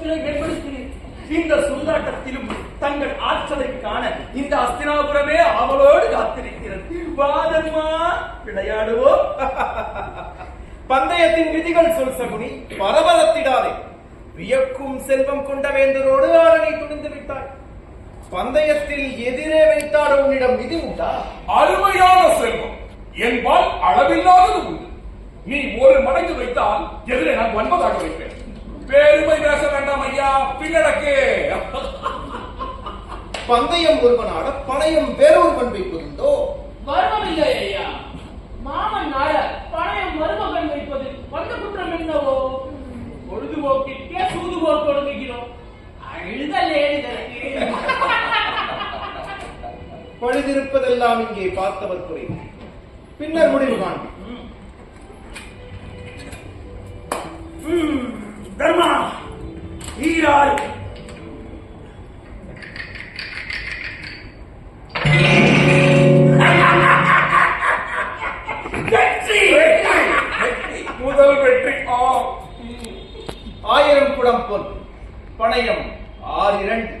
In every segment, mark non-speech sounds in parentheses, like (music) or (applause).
ஆற்றலால் இப்புவிவென்றும் இந்த சூதாட்டத்திலும் தங்கள் ஆற்றலை காண இந்த அஸ்தினாபுரமே அவளோடு காத்திருக்கிறது. வாதமா விளையாடுவோம் பந்தயத்தின் விதிகள் சொல் சகுனி பரபரத்திடாதே. வியக்கும் செல்வம் கொண்ட வேந்தரோடு ஆரணை துணிந்து விட்டாய். பந்தயத்தில் எதிரே வைத்தாட உன்னிடம் விதி உண்டா? அருமையான செல்வம். என்பால் அளவில்லாதது உண்டு. நீ ஒரு மடங்கு வைத்தால் எதிரே நான் ஒன்பதாக வைப்பேன். பெருமை பேச வேண்டாம் ஐயா பின்னடக்கு. பந்தயம் ஒருவனாட பணயம் வேறொருவன் வைப்பதுண்டோ? வருவமில்லை ஐயா. மாமன் நாட பணையம் மருமகன் வைப்பது வந்த குற்றம் என்னவோ? பொழுதுபோக்கிற்கே சூதுபோக்கு தொடங்குகிறோம். அழுதல் ஏழுதற்கு பழுதிருப்பதெல்லாம் இங்கே பார்த்தவர் குறை. பின்னர் முடிவு காண்பி தர்மா ஈராய் வெற்றி! முதல் வெற்றி ஆயிரம் குடம் பொன் பணயம் ஆறு இரண்டு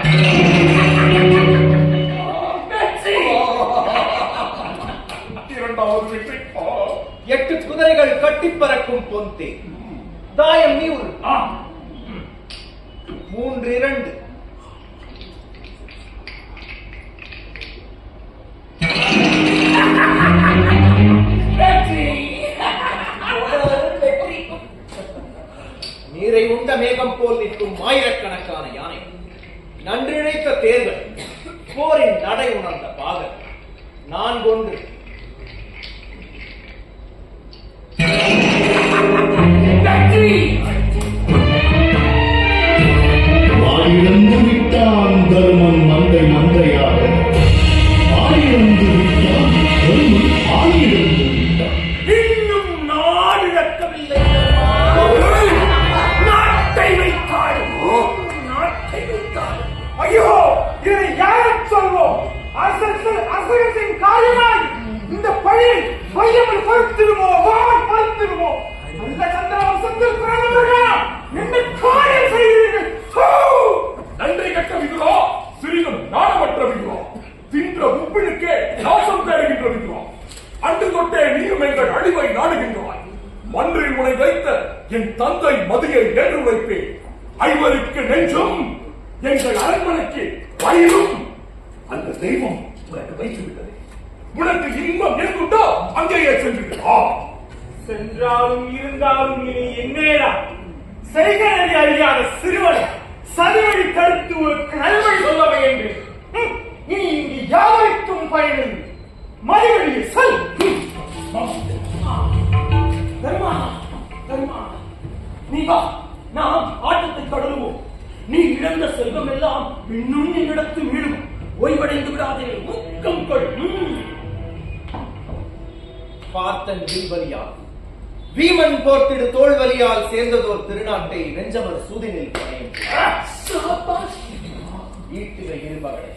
வெற்றி! கட்டி பறக்கும் பொந்தே தாயம் நீ ஒரு ஆ, மூன்று இரண்டு. என் தந்தை மதியை என்று வைப்பேன். ஐவருக்கு நெஞ்சும் எங்கள் அரண்மனைக்கு வயிறும். அந்த தெய்வம் உனக்கு வைத்து விட்டது. உனக்கு இன்பம் எங்குண்டோ அங்கேயே சென்று ஆ. சென்றாலும் இருந்தாலும் இனி என்னேடா? செய்கிறது அறியாத சிறுவன் சதிவழி கருத்து ஒரு கல்வழி சொல்லவை என்று. இனி இங்கு யாவருக்கும் பயனில் மறுவழியில் சொல். தர்மா தர்மா. நீ வா நாம் ஆட்டத்தை தொடருவோம் நீ இழந்த செல்வம் எல்லாம் இன்னும் என்னிடத்து மீளும் ஓய்வடைந்து விடாதே ஊக்கம் கொள் ம். பார்த்தன் வில்வலியால் வீமன் போர்த்திடு தோல்வலியால் சேர்ந்ததோர் திருநாட்டை வெஞ்சமர் சூதினில். ஈட்டுகை இருபகடை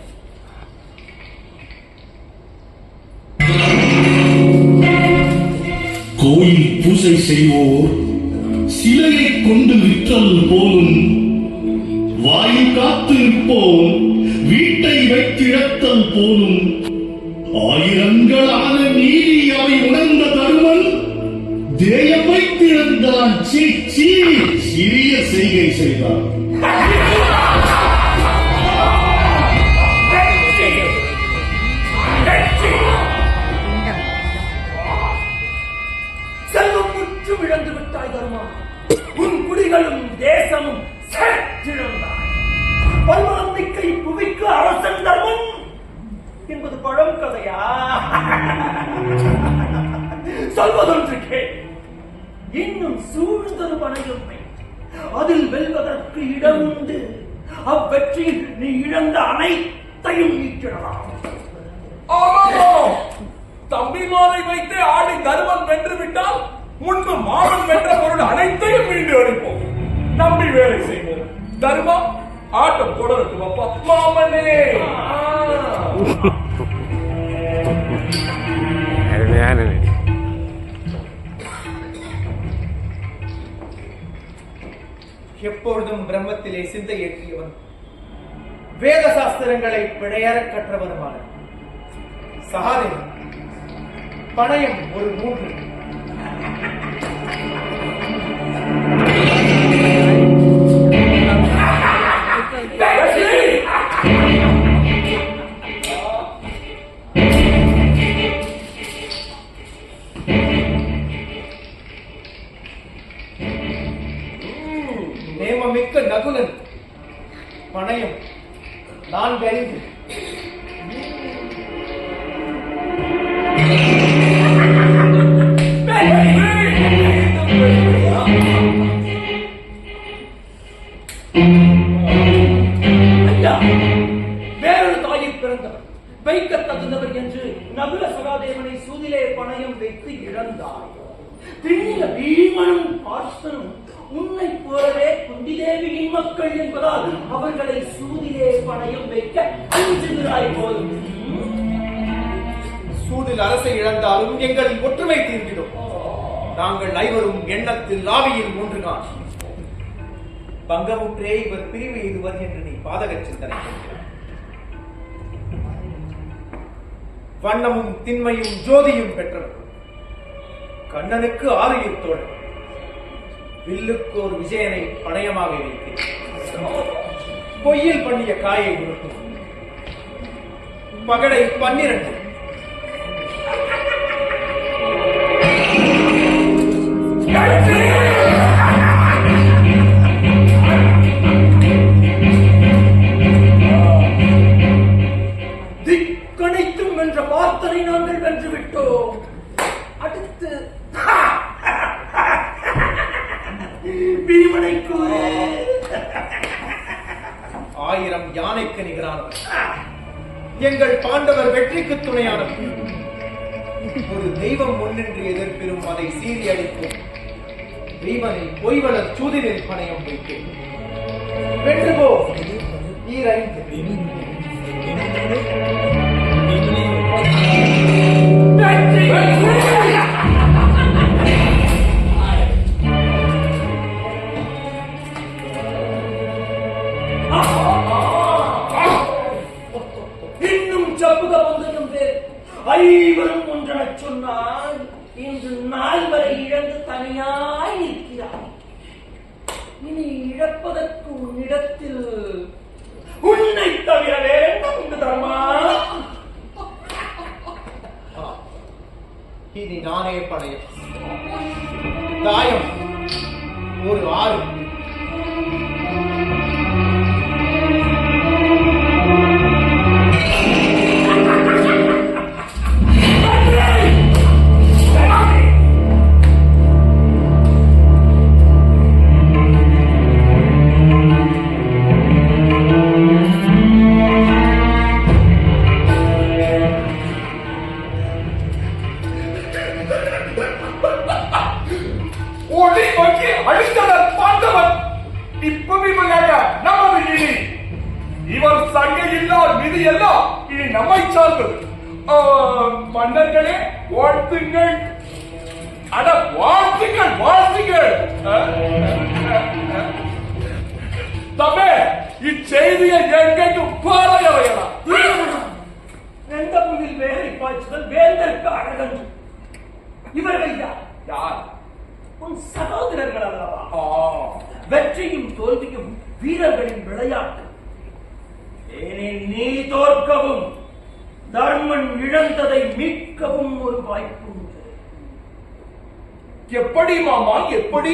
கோயில் பூஜை செய்வோர் சிலையை கொண்டு விற்றல் போலும் வாயில் காத்து நிற்போம் வீட்டை வைத்திழத்தல் போலும். ஆயிரங்களான நீதி அவை உணர்ந்த தருமன் தேயம் வைத்திருந்தான் சீ சீ சிறிய செய்கை செய்தான். தேசமும் சேர்த்திழந்தாய் பல்வந்திக்கை புவிக்கு அரசன் தர்மம் என்பது பழம் கதையா? சொல்வதொன்று கேள். இன்னும் சூழ்ந்தொரு பனையுண்மை அதில் வெல்வதற்கு இடம் உண்டு. அவ்வெற்றியில் நீ இழந்த அனைத்தையும் நீக்கிடலாம். ஆமாமோ தம்பிமாரை வைத்தே ஆடி தருமன் வென்று விட்டால் முன்பு மாமன் வென்ற தர்மம் ஆட்டம் கூட இருக்கு பாப்பா மாமனே எப்பொழுதும் பிரம்மத்திலே சிந்தை ஏற்றியவன் வேத சாஸ்திரங்களை பிழையற கற்றவனுமான சகாதேவன் பணயம் ஒரு மூன்று. நான்கு ஐந்து தகுந்தவர் என்று நகுல சகாதேவனை சூதிலே பணயம் வைத்து இழந்தார் திண்ணிய பீமனும் பார்சனும் மக்கள் என்பதால் அவர்களை சூதிலே பணயம் வைக்க அஞ்சுகிறாய் போதும். சூதில் அரசை இழந்தாலும் எங்களின் ஒற்றுமை தீர்ந்திடும். நாங்கள் ஐவரும் எண்ணத்தில் ஆவியில் ஒன்றுதான் பங்கமுற்றே இவர் பிரிவு எய்துவர் என்று நீ பாதக சிந்தனை வண்ணமும் திண்மையும் ஜோதியும் பெற்றவர் கண்ணனுக்கு ஆலயத்தோழன் வில்லுக்கு ஒரு விஜயனை பணயமாக வைத்தேன். பொய்யில் பண்ணிய காயை உருட்டும் பகடை பன்னிரண்டு. திக்கணைத்தும் வென்ற பார்த்தனை நாங்கள் வென்று விட்டோம் அடுத்து பீமனை கூறு. ஆயிரம் யானைக்கு நிகரானவர். எங்கள் பாண்டவர் வெற்றிக்கு துணையானவர். ஒரு தெய்வம் முன்னின்று எதிர்ப்பிலும் அதை சீறி அடிப்போம் தெய்வனை பொய்வளர் சூதிரில் பணையம் வைத்தேன் வென்று போ. ஈரைந்து உன்னிடத்தில் உன்னை தவிர வேறென்ன உண்டு தர்மா? இனி நானே படையம் தாயம் ஒரு ஆறு. வாழ்த்துங்கள். அட வாழ்த்துங்கள் வாழ்த்துங்கள். தம்பே இச்செய்தியை எங்கெங்கும் பாறையறையலாம் வெந்த புல்லில் வேலை பாய்ச்சுதல் வேந்தற்கு அழகன்று இவர்கள் யார்? யார்? உன் சகோதரர்கள் அல்லவா? வெற்றியும் தோல்வியும் வீரர்களின் விளையாட்டு. ஏனெனில் நீ தோற்கவும். தர்மன் இழந்ததை மீட்கவும் ஒரு வாய்ப்பு உண்டு. எப்படி மாமா எப்படி?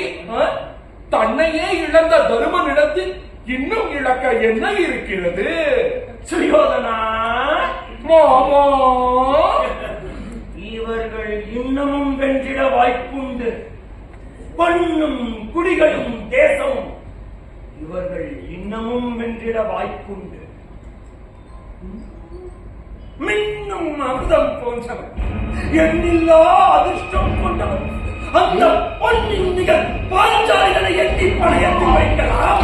தன்னையே இழந்த தருமனிடத்தில் இன்னும் இழக்க என்ன இருக்கிறது? சுயோதனா! மாமா! இவர்கள் இன்னமும் வென்றிட வாய்ப்புண்டு. பண்ணும் குடிகளும் தேசமும் இவர்கள் இன்னமும் வென்றிட வாய்ப்புண்டு. மின்னும் அமுதம் போன்றவர் எண்ணில்லா அதிர்ஷ்டம் கொண்டவர் அந்த பொன்னின் பொன்னிந்திகள் பாஞ்சாலிகளை எட்டி பணையத்தில் வைக்கலாம்.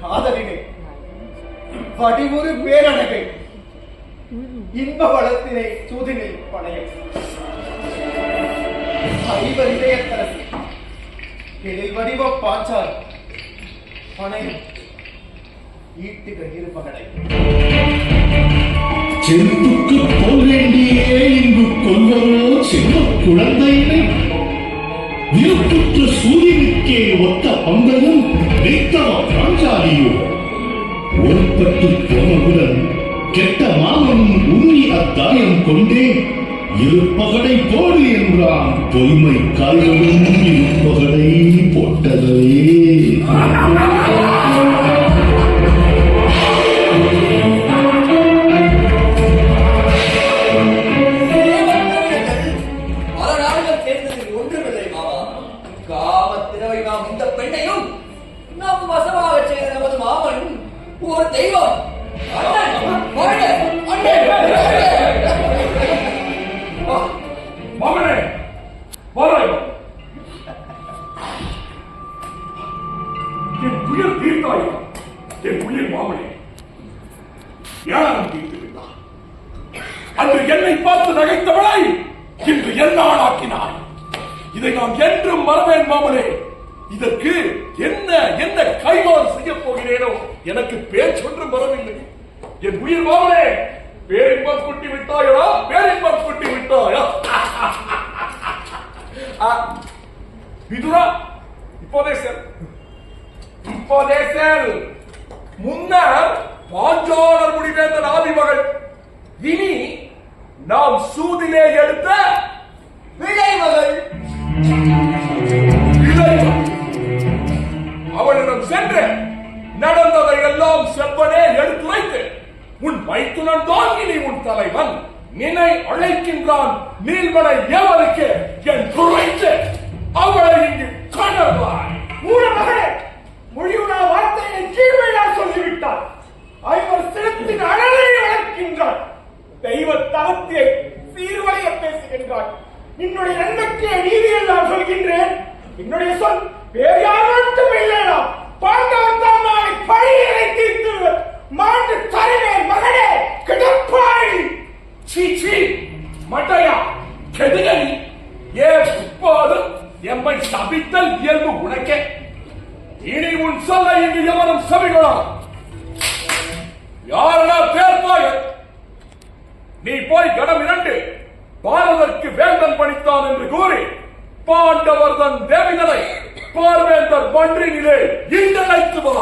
காதலினை வடிவுறு பேரழகை இன்ப வளத்தினை தூதினை பணையம் ஐவர் இதயத்தரசி எழில் வடிவ பாஞ்சால் பணையம் ஈட்டுக இருபகடை செருப்புக்கு போல் வேண்டியே இங்கு கொல்வரோ செல்வ குழந்தையினை விருப்புற்ற சூரியனுக்கே ஒத்த பங்கையும் வைத்தவ பாஞ்சாலியோ. ஒருப்பட்டு போனவுடன் கெட்ட மாமன் உண்ணி அத்தாயம் கொண்டே இருப்பகடை போடு என்றான். பொய்மை காய்களும் இருப்பகடை போட்டதே. இரண்டையும் நம் வசமாக செய்த நமது மாமன் ஒரு தெய்வம். அண்ணன் வாழ்க! என் துயர் தீர்த்தாயா. என் உயிர் மாமனே. ஞானம் தீர்த்து அன்று என்னை பார்த்து நகைத்தவளை இன்று என்னால் ஆக்கினாய் இதை நான் என்றும் மறவேன் மாமனே. இதற்கு என்ன என்ன கைமாறு செய்ய போகிறேனோ? எனக்கு பேச்சொன்றும் வரவில்லை. என் உயிர் மாமனே பேரின்பம் குட்டி விட்டாயா? பேரின்பம் குட்டி விட்டாயா? (laughs) விதுரா இப்போதே செல். இப்போதே செல். முன்னர் பாஞ்சாலர் முடிவேந்தன் ஆதிமகள் இனி நாம் சூதிலே எடுத்த விளைமகள் சென்று நடந்ததை எல்லாம் செவ்வனே எடுத்துரைத்து உன் மைத்துனன் தான் இனி உன் தலைவன். நினை அழைக்கின்றான். நீல்மலை ஏவலுக்கு என் குறைத்து கெடுகனி ஏ இப்போதும் எம்மை சபித்தல் இயல்பு உனக்கே. இனி உன் சொல்ல இங்கு எவரும் சபிக்கலாம் யாரடா பேர்பாயன் நீ போய் கடம் இரண்டு. பாரதற்கு வேந்தன் பணித்தான் என்று கூறி பாண்டவர்தன் தேவிகளை பார்வேந்தர் பன்றினிலே இன்றழைத்து வா.